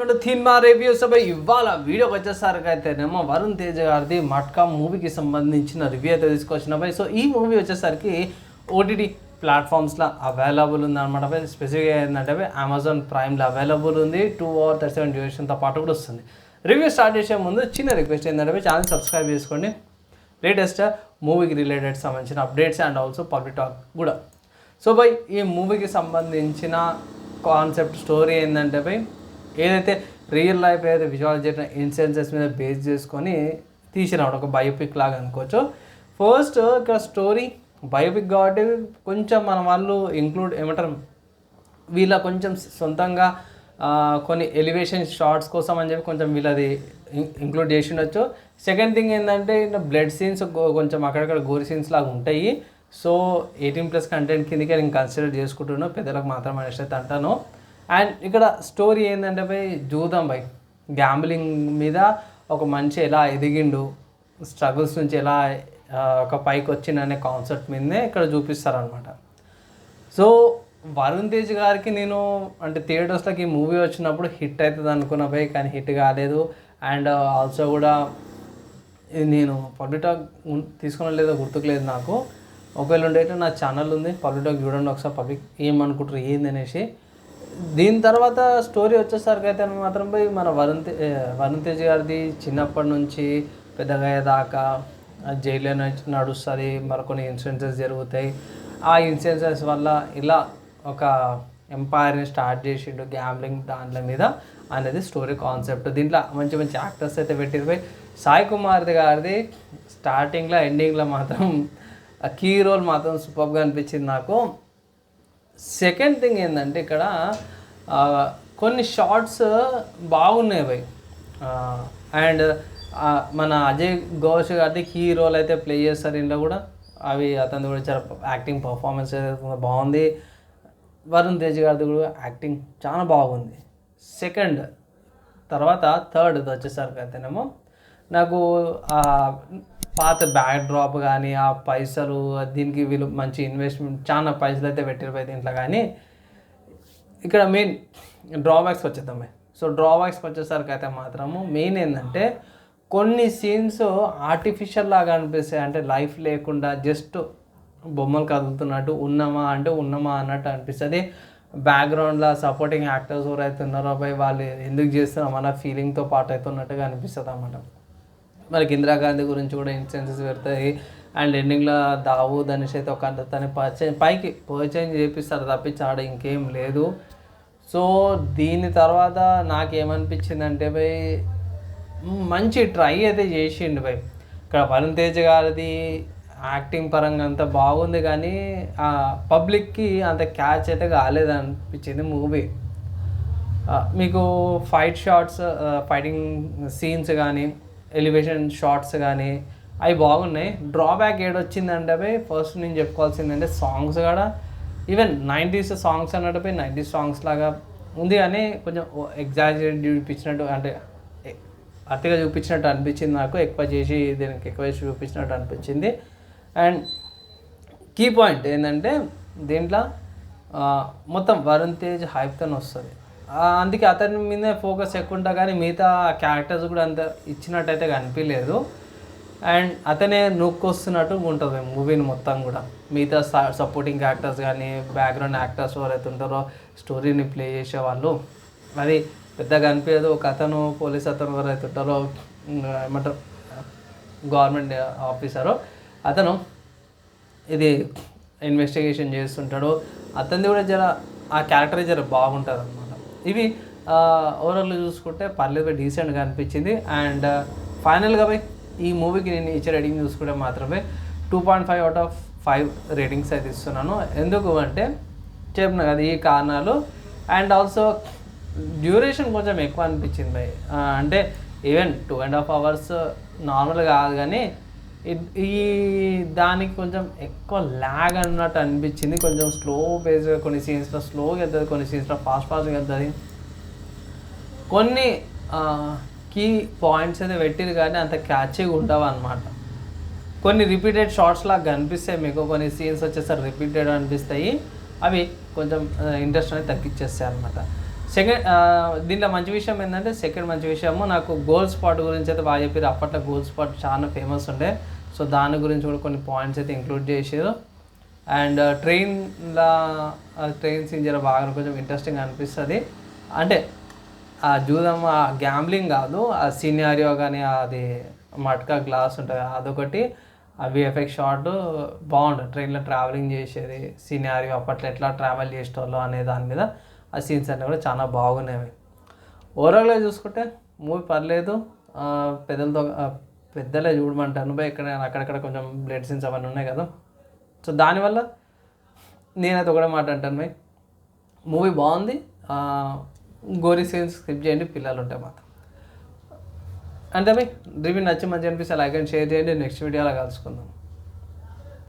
ఇక్కడ cinema reviews అబ్బాయి ఇవాళ వీడియోకి వచ్చేసరికి అయితేనేమో వరుణ్ తేజ్ గారిది మట్కా మూవీకి సంబంధించిన రివ్యూ అయితే తీసుకొచ్చిన అబ్బాయి సో ఈ మూవీ వచ్చేసరికి ఓటీటీ ప్లాట్ఫామ్స్లో అవైలబుల్ ఉంది అనమాట పై స్పెసిఫిక్గా ఏంటంటే అమెజాన్ ప్రైమ్లో అవైలబుల్ ఉంది. టూ అవర్ థర్టీ సెవెన్ డ్యూరేషన్తో పాటు కూడా వస్తుంది. రివ్యూ స్టార్ట్ చేసే ముందు చిన్న రిక్వెస్ట్ ఏంటంటే ఛానల్ సబ్స్క్రైబ్ చేసుకోండి. లేటెస్ట్ మూవీకి రిలేటెడ్ సంబంధించిన updates and also public talk కూడా. సో బై ఈ మూవీకి సంబంధించిన కాన్సెప్ట్ స్టోరీ ఏంటంటే బై ఏదైతే రియల్ లైఫ్ ఏదైతే విజువల్ చేసిన ఇన్సిడెన్సెస్ మీద బేస్ చేసుకొని తీసినాడు ఒక బయోపిక్ లాగా అనుకోవచ్చు. ఫస్ట్ ఇక్కడ స్టోరీ బయోపిక్ కాబట్టి కొంచెం మన వాళ్ళు ఇంక్లూడ్ ఏమంటారు వీళ్ళ కొంచెం సొంతంగా కొన్ని ఎలివేషన్ షార్ట్స్ కోసం అని చెప్పి కొంచెం వీళ్ళది ఇంక్లూడ్ చేసి ఉండొచ్చు. సెకండ్ థింగ్ ఏంటంటే బ్లడ్ సీన్స్ కొంచెం అక్కడక్కడ గోరి సీన్స్ లాగా ఉంటాయి. సో ఎయిటీన్ ప్లస్ కంటెంట్ కిందకే నేను కన్సిడర్ చేసుకుంటున్నాను పెద్దలకు మాత్రం అనేసి అయితే అంటాను. అండ్ ఇక్కడ స్టోరీ ఏంటంటే బై జూదం బై గ్యాంబ్లింగ్ మీద ఒక మనిషి ఎలా ఎదిగిండు స్ట్రగుల్స్ నుంచి ఎలా ఒక పైకి వచ్చిందనే కాన్సెప్ట్ మీదనే ఇక్కడ చూపిస్తారనమాట సో వరుణ్ తేజ్ గారికి నేను అంటే థియేటర్స్లోకి ఈ మూవీ వచ్చినప్పుడు హిట్ అవుతుంది అనుకున్న పోయి కానీ హిట్ కాలేదు. అండ్ ఆల్సో కూడా నేను పబ్లిక్ టాక్ తీసుకున్న లేదో గుర్తుకులేదు నాకు. ఒకవేళ ఉండేట నా ఛానల్ ఉంది పబ్లిక్ టాక్ చూడండి ఒకసారి పబ్లిక్ ఏమనుకుంటారు ఏంది అనేసి దీని తర్వాత స్టోరీ వచ్చేసరికి అయితే మాత్రం పోయి మన వరుణ్ వరుణ్ తేజ్ గారిది చిన్నప్పటి నుంచి పెద్దగా అయ్యేదాకా జైల్లో నుంచి నడుస్తుంది. మరికొన్ని ఇన్సిడెన్సెస్ జరుగుతాయి. ఆ ఇన్సిడెన్సెస్ వల్ల ఇలా ఒక ఎంపైర్ని స్టార్ట్ చేసిండు గ్యాంబ్లింగ్ దాంట్ల మీద అనేది స్టోరీ కాన్సెప్ట్. దీంట్లో మంచి మంచి యాక్టర్స్ అయితే పెట్టిరు. సాయి కుమార్ది గారిది స్టార్టింగ్లో ఎండింగ్లో మాత్రం కీ రోల్ మాత్రం సూపర్గా అనిపించింది నాకు. సెకండ్ థింగ్ ఏంటంటే ఇక్కడ కొన్ని షార్ట్స్ బాగున్నాయి భయ్. అండ్ మన అజయ్ ఘోష్ గారి కీ రోల్ అయితే ప్లే చేస్తారు ఇంట్లో కూడా. అవి అతను కూడా చాలా యాక్టింగ్ పర్ఫార్మెన్స్ బాగుంది. వరుణ్ తేజ్ గారిది కూడా యాక్టింగ్ చాలా బాగుంది. సెకండ్ తర్వాత థర్డ్ వచ్చేసరికి అయితేనేమో నాకు పాత బ్యాక్ డ్రాప్ కానీ ఆ పైసలు దీనికి వీళ్ళు మంచి ఇన్వెస్ట్మెంట్ చాలా పైసలు అయితే పెట్టిపోయి దీంట్లో. కానీ ఇక్కడ మెయిన్ డ్రాబ్యాక్స్ వచ్చేద్దాం. సో డ్రాబ్యాక్స్కి వచ్చేసరికి అయితే మాత్రము మెయిన్ ఏంటంటే కొన్ని సీన్స్ ఆర్టిఫిషియల్ లాగా అనిపిస్తాయి. అంటే లైఫ్ లేకుండా జస్ట్ బొమ్మలు కదులుతున్నట్టు ఉన్నామా అంటే ఉన్నామా అన్నట్టు అనిపిస్తుంది. బ్యాక్గ్రౌండ్లో సపోర్టింగ్ యాక్టర్స్ ఎవరైతే ఉన్నారో పోయి వాళ్ళు ఎందుకు చేస్తున్నాం అన్న ఫీలింగ్తో పాటు అవుతున్నట్టుగా అనిపిస్తుంది అన్నమాట మనకి ఇందిరాగాంధీ గురించి కూడా ఇన్సెన్సెస్ పెడతాయి. అండ్ ఎండింగ్లో దావూద్ అనేసి అయితే ఒక తన పరిచయం పైకి పరిచయం చేపిస్తారు తప్పించి ఆడ ఇంకేం లేదు. సో దీని తర్వాత నాకేమనిపించింది అంటే భయ్ మంచి ట్రై అయితే చేసిండు భయ్. ఇక్కడ వరుణ్ తేజ్ గారిది యాక్టింగ్ పరంగా అంత బాగుంది కానీ ఆ పబ్లిక్కి అంత క్యాచ్ అయితే కాలేదు అనిపించింది మూవీ మీకు ఫైట్ షాట్స్ ఫైటింగ్ సీన్స్ కానీ ఎలివేషన్ షార్ట్స్ కానీ అవి బాగున్నాయి. డ్రాబ్యాక్ ఏడొచ్చిందంటే ఫస్ట్ నేను చెప్పుకోవాల్సిందంటే సాంగ్స్ కూడా. ఈవెన్ నైంటీస్ సాంగ్స్ అన్నట్టు నైంటీస్ సాంగ్స్ లాగా ఉంది కానీ కొంచెం ఎగ్జాజరేట్ చూపించినట్టు అంటే అతిగా చూపించినట్టు అనిపించింది నాకు. ఎక్కువ చేసి దీనికి ఎక్కువ చేసి చూపించినట్టు అనిపించింది. అండ్ కీ పాయింట్ ఏంటంటే దీంట్లో మొత్తం వరుణ్ తేజ్ హైప్తో వస్తుంది. అందుకే అతని మీదే ఫోకస్ ఎక్కువ ఉంటా కానీ మిగతా క్యారెక్టర్స్ కూడా అంత ఇచ్చినట్టయితే కనిపించలేదు. అండ్ అతనే నొక్కొస్తున్నట్టు ఉంటుంది మూవీని మొత్తం కూడా. మిగతా సపోర్టింగ్ యాక్టర్స్ కానీ బ్యాక్గ్రౌండ్ యాక్టర్స్ ఎవరైతే ఉంటారో స్టోరీని ప్లే చేసేవాళ్ళు అది పెద్దగా అనిపించదు. ఒక అతను పోలీస్ అతను ఎవరైతే ఉంటారో ఏమంటారు గవర్నమెంట్ ఆఫీసరు అతను ఇది ఇన్వెస్టిగేషన్ చేస్తుంటాడు. అతనిది కూడా జర ఆ క్యారెక్టర్ జర బాగుంటుంది అనమాట ఇవి ఓవరాల్ చూసుకుంటే పర్లేదు డీసెంట్గా అనిపించింది. అండ్ ఫైనల్గా బై ఈ మూవీకి నేను ఇచ్చే రేటింగ్ చూసుకుంటే మాత్రమే two point five out of five ratings అయితే ఇస్తున్నాను. ఎందుకు అంటే చెప్పిన కదా ఈ కారణాలు. అండ్ ఆల్సో డ్యూరేషన్ కొంచెం ఎక్కువ అనిపించింది అంటే even two and half hours normal కాదు కానీ ఈ దానికి కొంచెం ఎక్కువ ల్యాగ్ అన్నట్టు అనిపించింది. కొంచెం స్లో బేస్గా కొన్ని సీన్స్లో స్లోగా వెళ్తుంది కొన్ని సీన్స్లో ఫాస్ట్ ఫాస్ట్గా వెళ్తుంది కొన్ని కీ పాయింట్స్ అయితే పెట్టిరు కానీ అంత క్యాచీగా ఉండవు అనమాట కొన్ని రిపీటెడ్ షార్ట్స్ లాగా కనిపిస్తాయి మీకు. కొన్ని సీన్స్ వచ్చేసరికి రిపీటెడ్ అనిపిస్తాయి. అవి కొంచెం ఇంట్రెస్ట్ అనేది తగ్గించేస్తాయి అనమాట సెకండ్ దీంట్లో మంచి విషయం ఏంటంటే సెకండ్ మంచి విషయము నాకు గోల్ స్పాట్ గురించి అయితే బాగా చెప్పారు. అప్పట్లో గోల్ స్పాట్ చాలా ఫేమస్ ఉండే. సో దాని గురించి కూడా కొన్ని పాయింట్స్ అయితే ఇంక్లూడ్ చేసారు అండ్ ట్రైన్లో ట్రైన్ సీన్ జర బాగా కొంచెం ఇంట్రెస్టింగ్ అనిపిస్తుంది. అంటే ఆ జూదం ఆ గ్యాంబ్లింగ్ కాదు ఆ సీనియారియో కానీ అది మట్కా గ్లాస్ ఉంటుంది. అదొకటి. ఆ విఎఫ్ఎక్స్ షాట్ బాగుంటుంది ట్రైన్లో ట్రావెలింగ్ చేసేది సీనియారియో అప్పట్లో ఎట్లా ట్రావెల్ చేసేవాళ్ళు అనే దాని మీద. ఆ సీన్స్ అన్నీ కూడా చాలా బాగున్నాయి. ఓవరాల్గా చూసుకుంటే మూవీ పర్లేదు. పెద్దలతో పెద్దలే చూడమంటాను బై ఇక్కడ అక్కడక్కడ కొంచెం బ్లడ్ సీన్స్ అవన్నీ ఉన్నాయి కదా. సో దానివల్ల నేనైతే ఒకటే మాట అంటాను బై. మూవీ బాగుంది. గోరీ సీన్స్ స్కిప్ చేయండి. పిల్లలు ఉంటాయి మాత్రం. అంటే బై రివ్యూ నచ్చి మంచి అనిపిస్తే లైక్ అండ్ షేర్ చేయండి. నెక్స్ట్ వీడియోలో కలుసుకుందాం.